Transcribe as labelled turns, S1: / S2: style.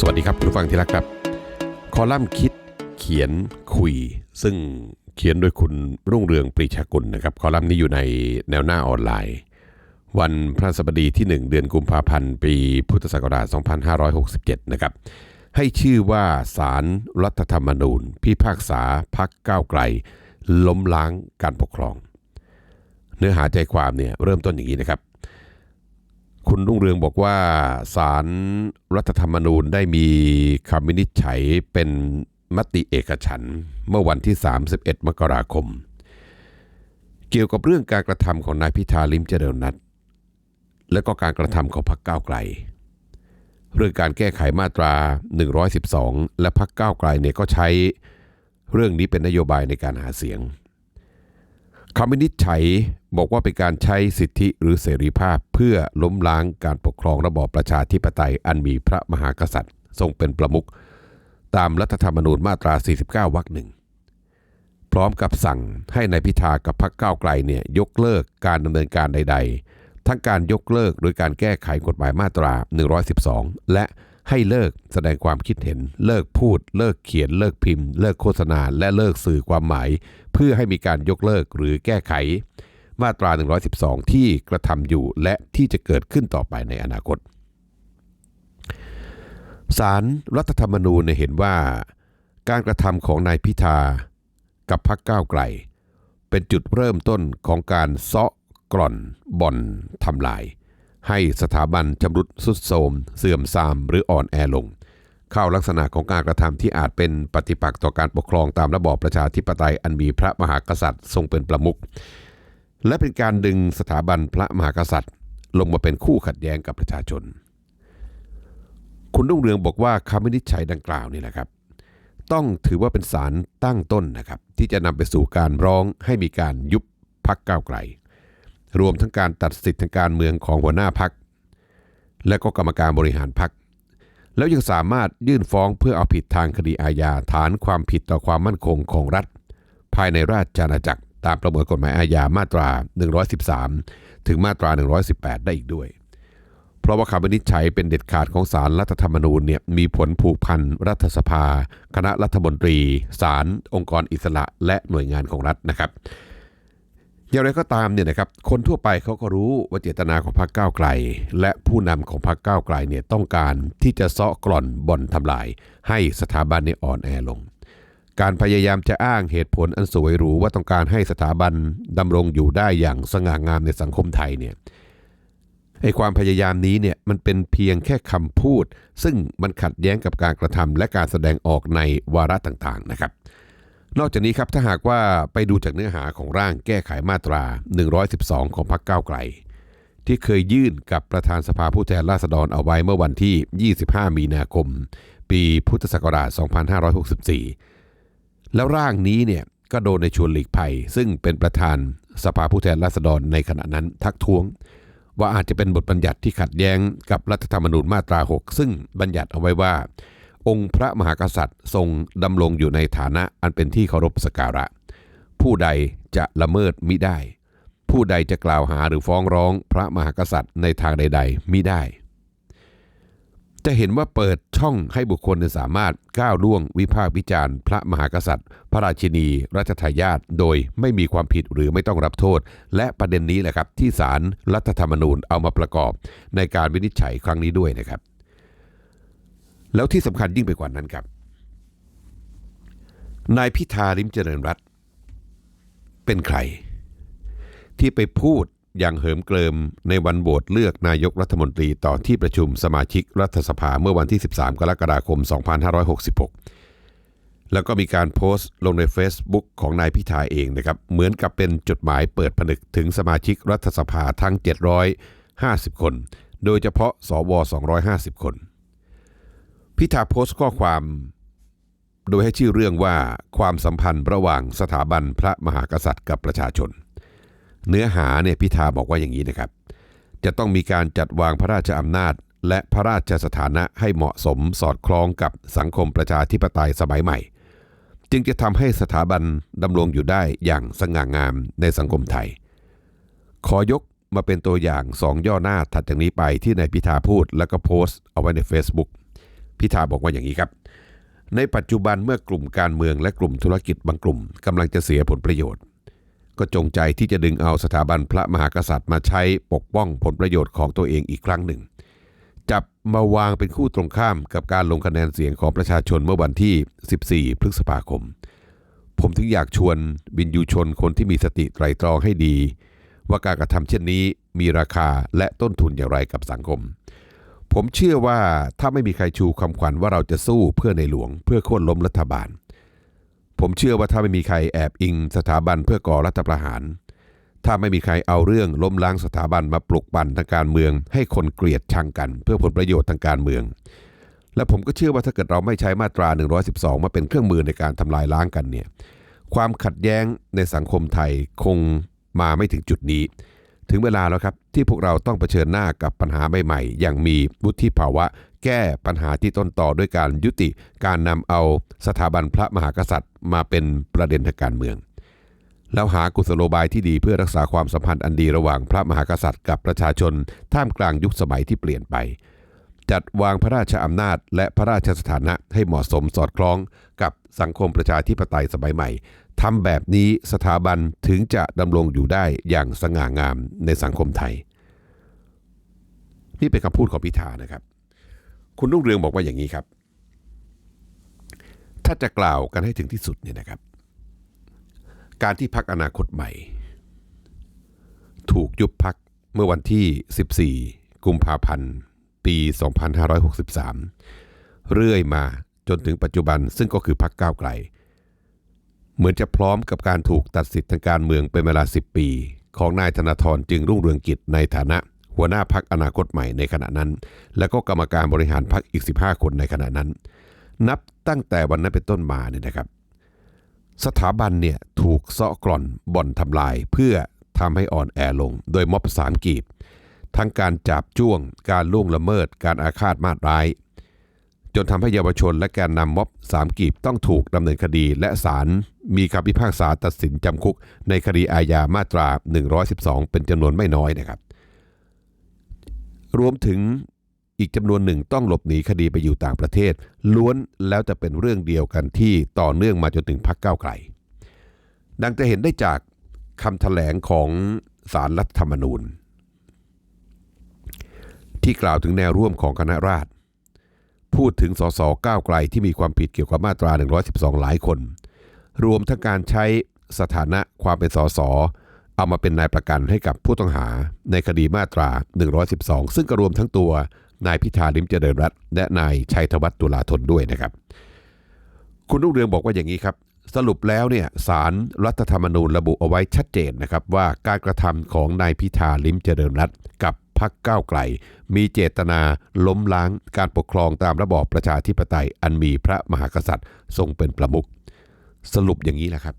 S1: สวัสดีครับคุณผู้ฟังที่รักครับ คอลัมน์คิดเขียนคุย ซึ่งเขียนโดยคุณรุ่งเรืองปรีชากุลนะครับ คอลัมน์นี้อยู่ในแนวหน้าออนไลน์ วันพระสบดีที่ 1 เดือนกุมภาพันธ์ ปีพุทธศักราช 2567 นะครับ ให้ชื่อว่าสารรัฐธรรมนูญ พิพากษาพักก้าวไกล ล้มล้างการปกครอง เนื้อหาใจความเนี่ยเริ่มต้นอย่างนี้นะครับ คุณรุ่งเรืองบอกว่าสารรัฐธรรมนูญได้มีคำวินิจฉัยเป็นมติเอกฉันเมื่อวันที่ 31 มกราคม เกี่ยวกับเรื่องการกระทำของนายพิธาลิมเจริญนัทและก็การกระทำของพรรคก้าวไกล เรื่องการแก้ไขมาตรา 112 และพรรคก้าวไกลเนี่ยก็ใช้เรื่องนี้เป็นนโยบายในการหาเสียง คำวินิจฉัยบอกว่าเป็นการใช้สิทธิหรือเสรีภาพ เพื่อล้มล้างการปกครองระบอบประชาธิปไตยอันมีพระมหากษัตริย์ ทรงเป็นประมุขตามรัฐธรรมนูญมาตรา 49 วรรคหนึ่งพร้อมกับสั่งให้ในายพิธากับพรรคก้าวไกลเนี่ยยกเลิกการดำเนินการใด ๆ ทั้งการยกเลิกโดยการแก้ไขกฎหมายมาตรา 112 และ ให้เลิกแสดงความคิดเห็น เลิกพูด เลิกเขียน เลิกพิมพ์ เลิกโฆษณา และเลิกสื่อความหมาย เพื่อให้มีการยกเลิกหรือแก้ไข มาตรา 112 ที่กระทำอยู่และที่จะเกิดขึ้นต่อไปในอนาคตสารรัฐธรรมนูญเห็นว่า การกระทำของนายพิธากับพรรคก้าวไกล เป็นจุดเริ่มต้นของการเซาะกร่อนบ่อนทำลาย ให้สถาบันชำรุดสุดโทรมเสื่อมทรามหรืออ่อนแอลง เข้าลักษณะของการกระทำที่อาจเป็นปฏิปักษ์ต่อการปกครองตามระบอบประชาธิปไตยอันมีพระมหากษัตริย์ทรงเป็นประมุขและเป็นการดึงสถาบันพระมหากษัตริย์ ลงมาเป็นคู่ขัดแย้งกับประชาชน คุณรุ่งเรืองบอกว่าคำวินิจฉัยดังกล่าวนี่แหละครับ ต้องถือว่าเป็นสารตั้งต้นนะครับ ที่จะนำไปสู่การร้องให้มีการยุบพักก้าวไกล รวมทั้งการตัดสิทธิทางการเมืองของหัวหน้าพัก และก็กรรมการบริหารพัก แล้วยังสามารถยื่นฟ้องเพื่อเอาผิดทางคดีอาญาฐานความผิดต่อความมั่นคงของรัฐ ภายในราชอาณาจักรตามประมวลกฎหมายอาญามาตรา 113 ถึงมาตรา 118 ได้อีกด้วย เพราะว่าคำวินิจฉัยเป็นเด็ดขาดของสารรัฐธรรมนูญเนี่ยมีผลผูกพันรัฐสภา คณะรัฐมนตรี ศาลองค์กรอิสระ และหน่วยงานของรัฐนะครับ อย่างไรก็ตามเนี่ยนะครับคนทั่วไปเขาก็รู้ว่าเจตนาของพรรคก้าวไกล และผู้นำของพรรคก้าวไกลเนี่ยต้องการที่จะเซาะกร่อนบ่อนทำลาย ให้สถาบันเนี่ยอ่อนแอลง การพยายามจะอ้างเหตุผลอันสวยหรูว่าต้องการให้สถาบันดำรงอยู่ได้อย่างสง่างามในสังคมไทยเนี่ยไอ้ความพยายามนี้เนี่ยมันเป็นเพียงแค่คำพูด ซึ่งมันขัดแย้งกับการกระทำและการแสดงออกในวาระต่างๆนะครับ นอกจากนี้ครับถ้าหากว่าไปดูจากเนื้อหาของร่างแก้ไขมาตรา 112 ของพรรคก้าวไกล ที่เคยยื่นกับประธานสภาผู้แทนราษฎรเอาไว้เมื่อวันที่ 25 มีนาคม ปีพุทธศักราช 2564 แล้วร่างนี้เนี่ยก็โดนในชวนหลีกภัย ซึ่งเป็นประธานสภาผู้แทนราษฎรในขณะนั้นทักท้วง ว่าอาจจะเป็นบทบัญญัติที่ขัดแย้งกับรัฐธรรมนูญมาตรา 6 ซึ่งบัญญัติเอาไว้ว่า องค์พระมหากษัตริย์ทรงดำรงอยู่ในฐานะอันเป็นที่เคารพสักการะ ผู้ใดจะละเมิดมิได้ ผู้ใดจะกล่าวหาหรือฟ้องร้องพระมหากษัตริย์ในทางใด ๆมิได้ จะเห็นว่าเปิดช่องให้บุคคลสามารถก้าวล่วงวิพากษ์วิจารณ์ พระมหากษัตริย์ พระราชินี รัชทายาทโดยไม่มีความผิดหรือไม่ต้องรับโทษ และประเด็นนี้แหละครับที่ศาลรรัฐธรรมนูญเอามาประกอบในการวินิจฉัยครั้งนี้ด้วยนะครับ แล้วที่สำคัญยิ่งไปกว่านั้นครับ นายพิธาลิมเจริญรัตเป็นใคร ที่ไปพูดอย่างเหิมเกริมในวันโหวตเลือกนายกรัฐมนตรีต่อที่ประชุมสมาชิกรัฐสภาเมื่อวันที่ 13 กรกฎาคม 2566 แล้วก็มีการโพสต์ลงใน Facebook ของนายพิธาเองนะครับ เหมือนกับเป็นจดหมายเปิดผนึกถึงสมาชิกรัฐสภาทั้ง 750 คน โดยเฉพาะสว 250 คน พิธาโพสต์ข้อความ โดยให้ชื่อเรื่องว่าความสัมพันธ์ระหว่างสถาบันพระมหากษัตริย์กับประชาชน เนื้อหาเนี่ยพิธาบอกว่าอย่างนี้นะครับ จะต้องมีการจัดวางพระราชอำนาจ และพระราชสถานะให้เหมาะสมสอดคล้องกับสังคมประชาธิปไตยสมัยใหม่ จึงจะทำให้สถาบันดำรงอยู่ได้อย่างสง่างามในสังคมไทย ขอยกมาเป็นตัวอย่างสองย่อหน้าถัดจากนี้ไปที่นายพิธาพูดแล้วก็โพสต์เอาไว้ใน Facebook พิธาบอกว่าอย่างนี้ครับ ในปัจจุบันเมื่อกลุ่มการเมืองและกลุ่มธุรกิจบางกลุ่มกำลังจะเสียผลประโยชน์ ก็จงใจที่จะดึงเอาสถาบันพระมหากษัตริย์มาใช้ปกป้องผลประโยชน์ของตัวเองอีกครั้งหนึ่ง จับมาวางเป็นคู่ตรงข้ามกับการลงคะแนนเสียงของประชาชนเมื่อวันที่ 14 พฤษภาคม ผมถึงอยากชวนบินยูชนคนที่มีสติไตรตรองให้ดี ว่าการกระทำเช่นนี้มีราคาและต้นทุนอย่างไรกับสังคม ผมเชื่อว่าถ้าไม่มีใครชูคำขวัญว่าเราจะสู้เพื่อในหลวง เพื่อโค่นล้มรัฐบาล ผมเชื่อว่าถ้าไม่มีใครแอบอิงสถาบันเพื่อก่อรัฐประหาร ถ้าไม่มีใครเอาเรื่องล้มล้างสถาบันมาปลุกปั่นทางการเมือง ให้คนเกลียดชังกัน เพื่อผลประโยชน์ทางการเมือง และผมก็เชื่อว่าถ้าเกิดเราไม่ใช้มาตรา 112 มาเป็นเครื่องมือในการทำลายล้างกันเนี่ยความขัดแย้งในสังคมไทยคงมาไม่ถึงจุดนี้ ถึงเวลาแล้วครับ ที่พวกเราต้องเผชิญหน้ากับปัญหาใหม่ๆ อย่างมีวุฒิภาวะ แก้ปัญหาที่ต้นต่อด้วยการยุติการนำเอาสถาบันพระมหากษัตริย์ มาเป็นประเด็นทางการเมือง แล้วหากุศโลบายที่ดีเพื่อรักษาความสัมพันธ์อันดีระหว่างพระมหากษัตริย์กับประชาชน ท่ามกลางยุคสมัยที่เปลี่ยนไป จัดวางพระราชอำนาจ และพระราชสถานะให้เหมาะสมสอดคล้อง กับสังคมประชาธิปไตยสมัยใหม่ทำแบบนี้สถาบันถึงจะดำรงอยู่ได้อย่างสง่างามในสังคมไทย นี่เป็นคำพูดของพิธานะครับ คุณรุ่งเรืองบอกว่าอย่างนี้ครับ ถ้าจะกล่าวกันให้ถึงที่สุดเนี่ยนะครับ การที่พักอนาคตใหม่ ถูกยุบพักเมื่อวันที่ 14 กุมภาพันธ์ปี 2563 เรื่อยมาจนถึงปัจจุบันซึ่งก็คือพักก้าวไกล เหมือนจะพร้อมกับการถูกตัดสิทธิ์ทางการเมืองเป็นเวลา 10 ปี ของนายธนาธรจึงรุ่งเรืองกิจในฐานะ หัวหน้าพักอนาคตใหม่ในขณะนั้น และก็กรรมการบริหารพักอีก 15 คนในขณะนั้น นับตั้งแต่วันนั้นเป็นต้นมาเนี่ยนะครับ สถาบันเนี่ยถูกเซาะกร่อนบ่อนทำลายเพื่อทำให้อ่อนแอลง โดยม็อบสามกีบ ทั้งการจับจ้วง การล่วงละเมิด การอาฆาตมาตร้าย จนทำให้เยาวชนและแกนนำม็อบสามกีบต้องถูกดำเนินคดี และศาลมีคำพิพากษาตัดสินจำคุกในคดีอาญามาตรา 112 เป็นจำนวนไม่น้อยนะครับ รวมถึงอีกจำนวนหนึ่งต้องหลบหนีคดีไปอยู่ต่างประเทศ ล้วนแล้วจะเป็นเรื่องเดียวกันที่ต่อเนื่องมาจนถึงพักเก้าไกล ดังจะเห็นได้จากคำถแถลงของสารรัฐธรรมนูญ ที่กล่าวถึงแนวร่วมของคณะราษฎรพูดถึงสสก้าวไกลที่มีความผิดเกี่ยวกับมาตรา 112 หลายคน รวมทั้งการใช้สถานะความเป็นสส เอามาเป็นนายประกันให้กับผู้ต้องหาในคดีมาตรา 112 ซึ่งก็รวมทั้งตัวนายพิธาลิมเจริญรัตน์และนายชัยธวัฒน์ตุลาธนด้วยนะครับ คุณรุ่งเรืองบอกว่าอย่างนี้ครับ สรุปแล้วเนี่ยสารรัฐธรรมนูญระบุเอาไว้ชัดเจนนะครับว่าการกระทำของนายพิธาลิมเจริญรัตน์กับพรรคก้าวไกล มีเจตนาล้มล้างการปกครองตามระบอบประชาธิปไตย อันมีพระมหากษัตริย์ทรงเป็นประมุขสรุปอย่างนี้แหละครับ